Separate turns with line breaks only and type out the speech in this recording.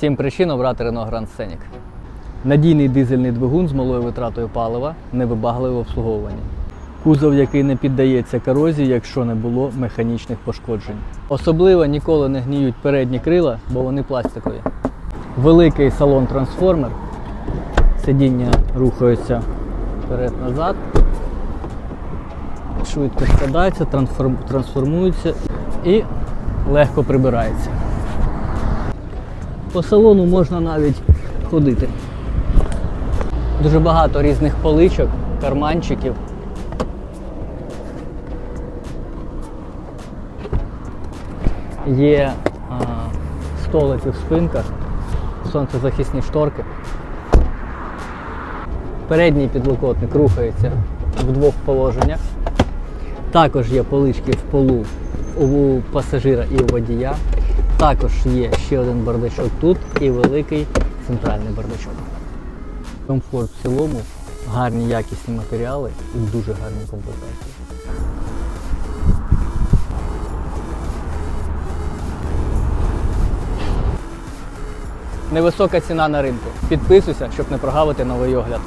Сім причин обрати Renault Grand Scenic. Надійний дизельний двигун з малою витратою палива, невибагливе обслуговування. Кузов, який не піддається корозії, якщо не було механічних пошкоджень. Особливо ніколи не гніють передні крила, бо вони пластикові. Великий салон-трансформер. Сидіння рухаються вперед-назад. Швидко складається, трансформ- трансформується і легко прибирається. По салону можна навіть ходити. Дуже багато різних поличок, карманчиків. Є а, столики в спинках, сонцезахисні шторки. Передній підлокотник рухається в двох положеннях. Також є полички в полу у пасажира і у водія. Також є ще один бардачок тут і великий центральний бардачок. Комфорт в цілому, гарні якісні матеріали і дуже гарні комплектації. Невисока ціна на ринку. Підписуйся, щоб не прогавити новий огляд.